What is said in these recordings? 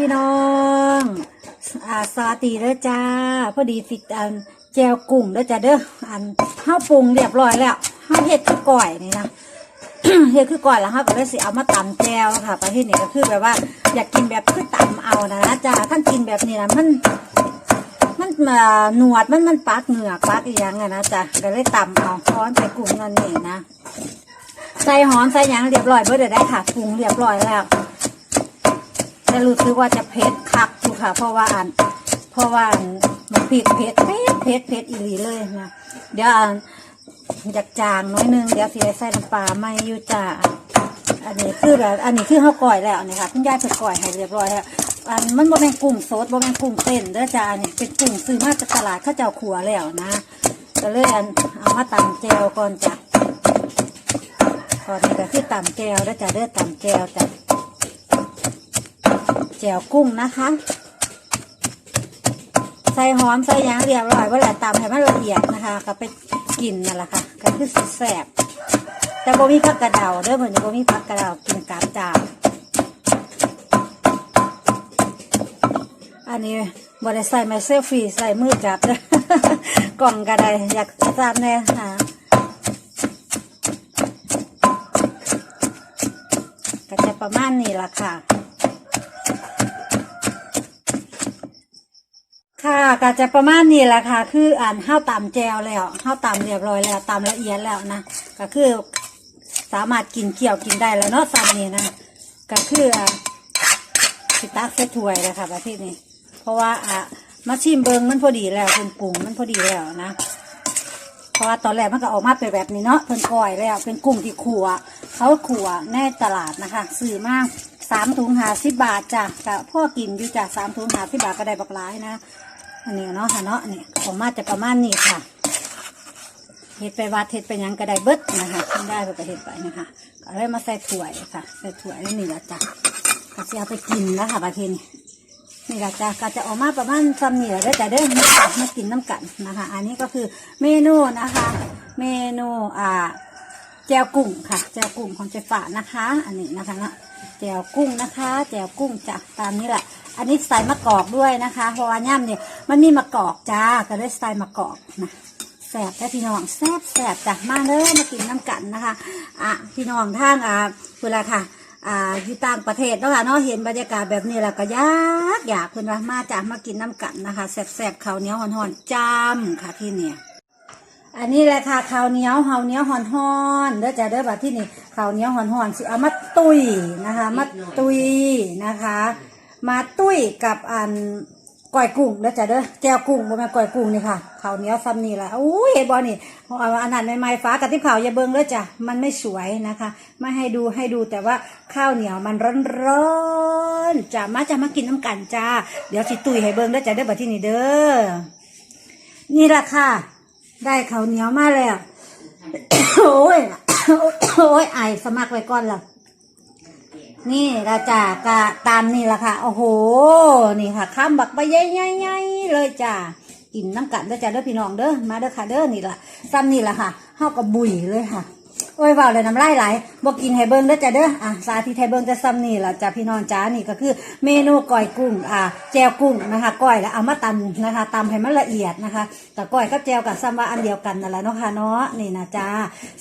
พี่น้องอาสวัสดีเด้อจ้า พอดีสิอันแจวกุ้งเด้อจ้าเด้ออันข้าวปรุงเรียบร้อยแล้วข้าวเห็ดคือก่อยนี่นะเฮ็ดคือก่อนแล้วค่ะก็เลยสิเอามาตำแจวค่ะประเภทนี้ก็คือแบบว่า อยากกินแบบคือตำเอานะนะจ้าท่านกินแบบนี้นะมันมันมาหนวดมันมันปักเหงือกปักอีหยังอะนะจ้ะก็เลยตำเอาช้อนใส่กุ้งนั่นนี่นะใส่หอมใส่หยังเรียบร้อยเบิดได้ค่ะปรุงเรียบร้อยแล้ว แต่รู้สึกว่าจะเผ็ดคักอยู่ค่ะ เพราะว่าอันเพราะว่าอันมันพริกเผ็ดเผ็ดเผ็ดเผ็ดอีหลีเลยนะเดี๋ยวอันอยากจางน้อยนึงเดี๋ยวสิได้ใส่น้ำปลาไม่อยู่จ้าอันนี้คือแบบอันนี้คือข้าวก่อยแล้วนี่ค่ะคุณยายเพิ่นก่อยให้เรียบร้อยแล้วอันมันบ่แม่นกุ้งสดบ่แม่นกุ้งเต้นเด้อจ้าอันนี้เป็นกุ้งซื้อมาจากตลาดข้าเจ้าขัวแล้วนะก็เลยอันเอามาตำแจวก่อนจ้ะก่อนนี้ก็คือตำแจวเด้อจ้าเด้อตำแจวจ้ะ แจวกุ้งนะคะ ใส่หอมใส่ยางเรียบร้อยว่าแหละตำให้มันละเอียดนะคะก็ไปกินนั่นแหละค่ะก็คือสแสบแต่บ่มีผักกระเดาเด้อเหมือนจะบ่มีผักกระเดากินกามจามอันนี้บ่ได้ใส่ไมเซลฟี่ใส่มือจับเด้อกล่องกระไดอยากจับแน่ค่ะก็จะประมาณนี้ละค่ะ ค่ะก็จะประมาณนี้แหละค่ะ คืออ่านข้าวตำแจวแล้วข้าวตำเรียบร้อยแล้วตำละเอียดแล้วนะก็คือสามารถกินเกี่ยวกินได้แล้วเนาะซ้ำนี้นะก็คืออ่าสิตักใส่ถ้วยเลยค่ะประเภทนี้ เพราะว่าอะมาชิมเบิงมันพอดีแล้วคุณปรุงมันพอดีแล้วนะเพราะว่าตอนแรกมันก็ออกมาเป็นแบบนี้เนาะเพิ่นก้อยแล้ว เป็นกุ้งที่ขัวเขาขัวในตลาดนะคะซื้อมากสามถุงหาสิบบาทจ้ะก็พ่อกินอยู่จ้ะสามถุงหาสิบบาทก็ได้บักหลายนะ อันนี้เนาะค่ะเนาะนี่ผมมาจะประมาณนี้ค่ะเห็ดไปวัดเห็ดไปยังก็ได้เบิดนะคะขึ้นได้ก็เห็ดไปนะคะก็เลยมาใส่ถ้วค่ะ ใส่ถ้วแล้วนี่ละจ้ะก็จะเอาไปกินแล้วค่ะประเทศนี้นี่ละจ้ะก็จะออกมาประมาณซ้ำนี่แหละเด้อจ้ะเด้อมามากินน้ำกันนะคะ อันนี้ก็คือเมนูนะคะ เมนูอ่าแจวกุ้งค่ะ แจวกุ้งของเจฝานะคะ อันนี้นะคะเนาะ แจวกุ้งนะคะแจวกุ้งจ้ะตามนี้แหละ อันนี้ใส่มะกอกด้วยนะคะเพราะว่าย่ำเนี่ยมันมีมะกอกจ้าก็เลยใส่มะกอกนะแสบแค่พี่น้องแสบแสบจ้ะมาเลยมากินน้ำกันนะคะอะพี่น้องทางอ่าเวลาค่ะอ่าอยู่ต่างประเทศเนาะค่ะเนาะเห็นบรรยากาศแบบนี้แล้วก็อยากอยากเพื่อนว่ามาจ้ะมากินน้ำกันนะคะแสบแสบข้าวเหนียวหอนๆจ้ำค่ะที่เนี่ยอันนี้แหละค่ะข้าวเหนียวข้าวเหนียวห่อนห่อนๆเด้อจ้ะเด้อบัดที่นี่ ข้าวเหนียวห่อนๆสิเอามาตุยนะคะ มาตุยนะคะ มาตุยกับอันก้อยกุ้งเด้อจ้ะเด้อแก้วกุ้งบ่แม่ก้อยกุ้งนี่ค่ะข้าวเหนียวซ้ำนี่แหละอุ้ยเห็นบ่นี่อันนั้นใหม่ๆฟ้ากับที่ข้าวอย่าเบิ่งเด้อจ้ะมันไม่สวยนะคะไม่ให้ดูให้ดูแต่ว่าข้าวเหนียวมันร้อนๆจ้ะมาจะมากินน้ำกันจ้าเดี๋ยวสิตุยให้เบิ่งเด้อจ้ะเด้อบัดที่นี่เด้อนี่แหละค่ะ ได้ข้าวเหนียวมาแล้วโอ้ย โอ้ยไอสมัครไว้ก่อนละนี่ละจ้ากะตามนี่ละค่ะ โอ้โห นี่ค่ะข้ามบักไปใหญ่ๆเลยจ้ากินน้ำกันเด้อจ้าเด้อพี่น้องเด้อ มาเด้อค่ะเด้อนี่ละซ้ำนี่ละค่ะเฮากับบุยเลยค่ะ โอ้ยเบาเลยน้ำลายไหลบอกกินให้เบิ้งเด้อจ้าเด้ออะสาธิตให้เบิ้งจะซ้ำนี่แหละจ้าพี่น้องจ้านี่ก็คือเมนูก้อยกุ้งอ่าแจวกุ้งนะคะก้อยแล้วเอามาตำนะคะตำให้มันละเอียดนะคะแต่ก้อยกับแจวกับซ้ำว่าอันเดียวกันนั่นแหละเนาะค่ะเนาะนี่นะจ้า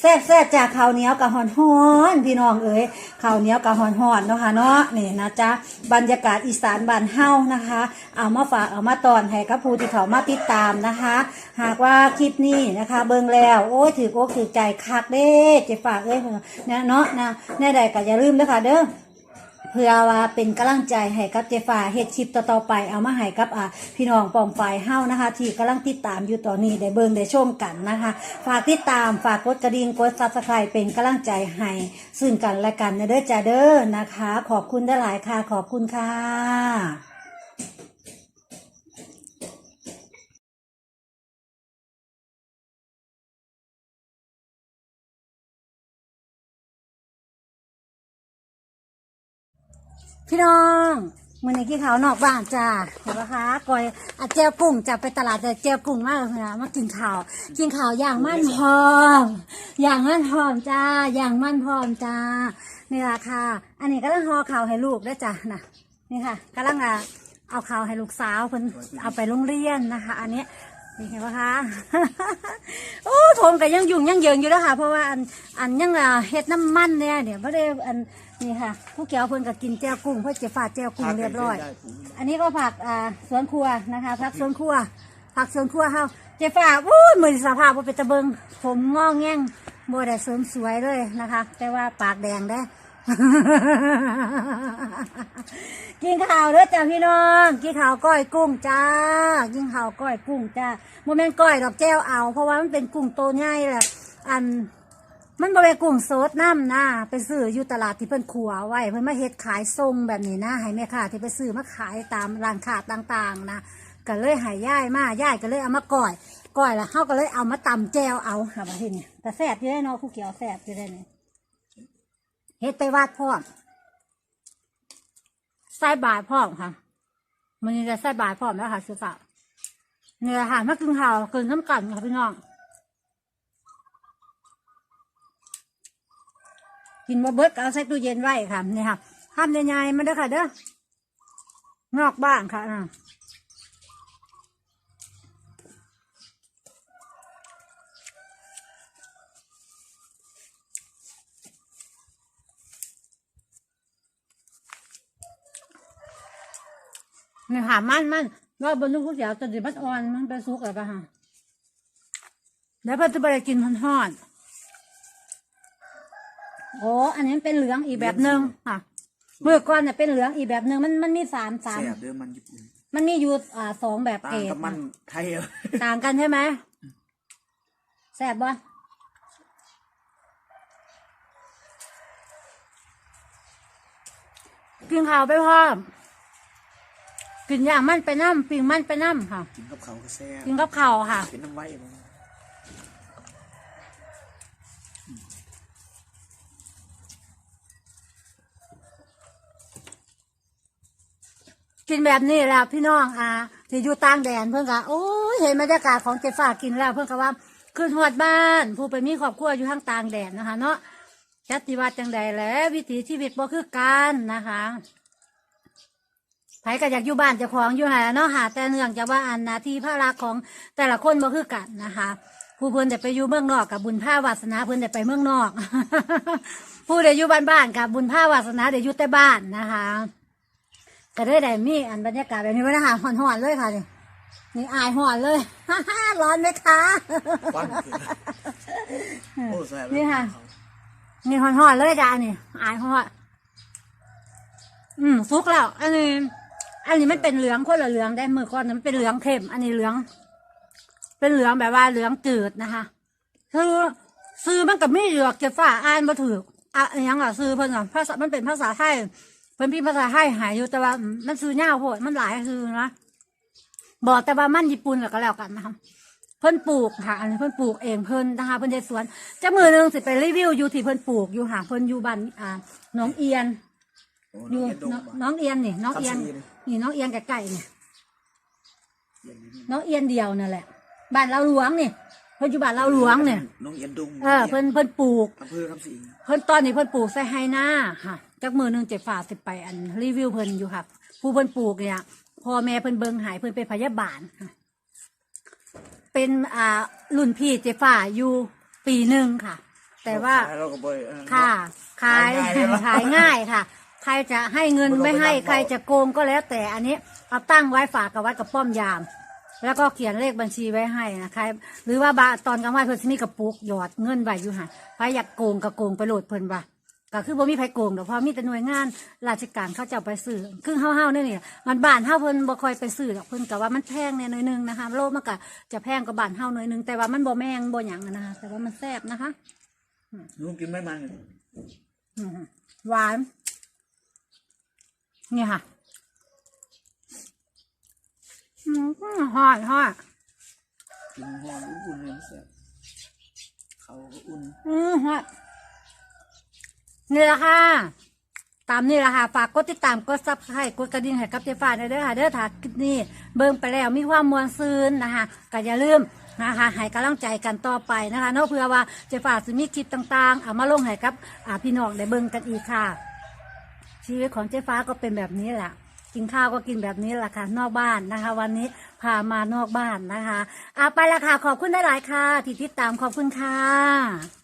แซ่บแซ่บๆจาข้าวเหนียวกับหอนหอนพี่น้องเอ๋ยข้าวเหนียวกับหอนหอนเนาะค่ะเนาะนี่นะจ้าบรรยากาศอีสานบ้านเฮานะคะ เอามาฝากเอามาตอนให้กับผู้ที่เขามาติดตามนะคะ หากว่าคลิปนี้นะคะ เบิ่งแล้ว โอ้ยถืออกถือใจคักเด้เจะฝากเอ้ยเนี่ยเนาะนะแน่ใดก็อย่าลืมนะคะเด้อเพื่อว่าเป็นกำลังใจให้กับเจฟ้าเฮ็ดคลิปต่อๆไปเอามาให้กับอ่าพี่น้องปองฝ่ายเฮานะคะ ที่กำลังติดตามอยู่ตอนนี้ได้เบิ่งได้ชมกันนะคะ ฝากติดตามฝากกดกระดิ่งกดซับสไครป์เป็นกำลังใจให้ซึ่งกันและกันนะเด้อจ้าเด้อนะคะ ขอบคุณได้หลายค่ะขอบคุณค่ะ พี่น้องมือนี้ขี้ขาวนอกบ้านจ้าเห็นปะคะก่อยอาเจียวกุ้งจะไปตลาดแต่เจียวกุ้งมากเลยนะมากินข้าวกินข้าวอย่างมั่นพร้อม อย่างมั่นพร้อมจ้าอย่างมั่นพร้อมจ้านี่ละค่ะ อันนี้ก็ต้องห่อข้าวให้ลูกได้วยจ้านะนี่ค่ะกำลังอะเอาข่าวให้ลูกสาวเพิ่นเอาไปโรงเรียนนะคะ อันนี้ นี่เห็นปะคะโอ้ทงก็ยังยุ่งยังเยิงอยู่แล้วค่ะ เพราะว่าอันอันยังเฮ็ดน้ำมันเนี่ยเดี๋ยวไม่ได้อันนี่ค่ะ ผู้เกี่ยวเพิ่นก็กินแจ่วกุ้งเพื่อจะฝาดแจ่วกุ้งเรียบร้อย อันนี้ก็ผักอ่าสวนครัวนะคะผักสวนครัวผักสวนครัวเฮาเจ๊ฟ้าอู้ยมือสภาพบ่าเป็นตะเบิงผมงอแง่งบ่ได้เสริมสวยเลยนะคะ แต่ว่าปากแดงได้ กินข้าวเด้อจ้าพี่น้อง กินข้าวก้อยกุ้งจ้า กินข้าวก้อยกุ้งจ้าโมเมนก้อยดอกแก้วเอา เพราะว่ามันเป็นกุ้งโตใหญ่แหละอันมันบริเวกลุ่มโซดน้ำนะไปซื้ออยู่ตลาดที่เพิ่นขัวไว้เพิ่นมาเฮ็ดขายทรงแบบนี้นะให้แม่ค้าที่ไปซื้อมาขายตามร้านค้าต่างๆนะก็เลยหายย่ายมาย่ายก็เลยเอามาก่อยก่อยแล้วเฮาก็เลยเอามาตำแจวเอาค่ะว่าที่นี่แต่แซ่บอยู่ได้เนาะคู่เกี่ยวแซ่บอยู่ได้เนี่ย เฮ็ดไปวาดพ่อมใส่บาทพ่อมค่ะมันจะใส่บาทพ่อมแล้วค่ะซื้อฝาเนี่ยค่ะมากินข้าวกินน้ำกันค่ะพี่น้อง กินมาเบิดก็เอาใส่ตู้เย็นไว้ค่ะนี่ค่ะทำใหญ่ๆมาเด้อค่ะเด้อนอกบ้านค่ะ นี่ค่ะมันมันว่าบนลูกผู้เสียวจะดิบัดอ่อนมันไปสุกอะไรปะฮะแล้วเพิ่นจะไปกินทอดๆโอ้อันนี้เป็นเหลืองอีกแบบหนึ่งค่ะเมื่อก่อนเนี่ยเป็นเหลืองอีกแบบหนึ่งมันมันมีสามสามแซ่บเด้อมันญี่ปุ่นมันมีอยู่อ่าสองแบบต่าเกงรดกับมันไทยอะต่างกันใช่ไหมแซ่บบ่กินข้าวไปพร้อม กินอย่างมันไปน้ำปิงมันไปน้ำค่ะ กินกับเขาวก็แซ่บกินกับข้าวค่ะเป็นน้ำไว้บ่กินแบบนี้แหละพี่น้องอ่าที่อยู่ต่างแดนเพื่อนก็โอ้ยเห็นบรรยากาศของเจ๊ฟ้ากินแล้ว เพื่อนก็ว่าขึ้นหอดบ้าน ผู้ไปมีครอบครัวอยู่ทางต่างแดนนะคะ เนาะจัติวัดจังใดแหล้ววิถีชีวิตบ่คือกันนะคะ ไผก็อยากอยู่บ้านเจ้าของอยู่หาเนาะหาแต่เนื่องจากว่าอันหนาที่ภาระของแต่ละคนบ่คือกันนะคะ ผู้เพิ่นจะไปอยู่เมืองนอกกับบุญผ้าวาสนาเพิ่นจะไปเมืองนอก ผู้ใดอยู่บ้านบ้านๆกับบุญผ้าวาสนาเดี๋ยวอยู่แต่บ้านนะคะ ก็ได้ได้มีอันบรรยากาศแบบนี้ไว้นะคะหอนๆเลยค่ะนี่นี่อายหอนเลย ร้อนไหมคะควันขึ้นโอ้แซ่บนี่ค่ะนี่หอนๆเลยจ้านี่อายหอนอืมฟุกแล้วอันนี้ อันนี้มันเป็นเหลืองคนละเหลืองได้มือก่อนนั้นเป็นเหลืองเข้ม อันนี้เหลือง เป็นเหลืองแบบว่าเหลืองจืดนะคะคือซื้อมันกับมีเหลือกเก็บฝ้าอ่านมาถืออะยังอะซื้อเพิ่นอะภาษามันเป็นภาษาไทยเพิ่นพี่ภาษาไทยหายอยู่แต่ว่ามันซื้อยาวโพดมันหลายซื้อนะบอกแต่ว่ามันญี่ปุ่นก็แล้วกันนะคะเพิ่นปลูกค่ะอันนี้เพิ่นปลูกเองเพิ่นนะคะเพิ่นในสวนจะมือหนึงสิไปรีวิวอยู่ที่เพิ่นปลูกอยู่ค่ะเพิ่นอยู่บ้านอ่าหน้องเอียน อ้อยู่น้องเย็นดงน้องบ่น้องเอียนนี่น้องเอียนคำศรีนี่นี่น้องเอียนใกล้ๆนี่เย็นอยู่นี่น้องเอียนเดียวนั่นแหละบ้านเราหลวงนี่เพิ่นอยู่บ้านเราหลวงเนี่ยน้องเย็นดงเออเพิ่นเพิ่นปลูกอำเภอคำศรีเพิ่นตอนนี้เพิ่นปลูกใส่ไฮนาค่ะจักมือหนึงเจ็บฝ่าสิไปอันรีวิวเพิ่นอยู่ค่ะ ผู้เพิ่นปลูกเนี่ยพ่อแม่เพิ่นเบิ่งหายเพิ่นเป็นพยาบาลค่ะเป็นอ่ารุ่นพี่เจ็บฝ่าอยู่ปีหนึ่งค่ะ แต่ว่าขยเราก็บ่อยเออค่ะขายขายง่ายเลยเหรอขายง่ายค่ะ ใครจะให้เงินไม่ต้องไม่ให้ไปนั่งใครจะโกงก็แล้วแต่อันนี้เอาตั้งไว้ฝากกับวัดกับป้อมยาม แล้วก็เขียนเลขบัญชีไว้ให้นะใครหรือว่าบาตอนกลางวันเพิ่นสิมีกระปุกหยอดเงินไว้อยู่ห่ะใครอยากโกงก็โกงไปโหลดเพิ่นว่าก็คือบ่มีไผโกงดอกเพราะมีแต่หน่วยงานราชการเขาจะเอาไปซื้อคือเฮาๆนี่นี่มันบ้านเฮาเพิ่นบ่ค่อยไปซื้อดอกเพิ่นก็ว่ามันแพงแน่หน่อยหนึงนะคะโลมันก็จะแพงกว่าบ้านเฮาหน่อยหนึงแต่ว่ามันบ่แมงบ่หยังอะนะคะแต่ว่ามันแซ่บนะคะลุงกินไม่มันอืมหวาน นี่ค่ะอืมหอดหอดกินหอมอุ่นๆเลยมันแซ่บเขาก็อุ่น อืมฮะนี่แหละค่ะ ตามนี่แหละค่ะ ฝากกดติดตามกดซับให้กดกระดิ่งให้กับเจ๊ฟ้าหน่อยเด้อค่ะ เด้อถ้าคลิปนี้เบิ่งไปแล้วมีความมวลซืนนะคะก็อย่าลืมนะคะให้กำลังใจกันต่อไปนะคะเนาะเพื่อว่าเจ๊ฟ้าจะมีคลิปต่าง ๆ เอามาลงให้กับอ่าพี่น้องได้เบิ่งกันอีกค่ะ ชีวิตของเจ๊ฟ้าก็เป็นแบบนี้แหละกินข้าวก็กินแบบนี้แหละค่ะนอกบ้านนะคะ วันนี้พามานอกบ้านนะคะอะไปละค่ะขอบคุณหลายๆค่ะที่ติดตามขอบคุณค่ะ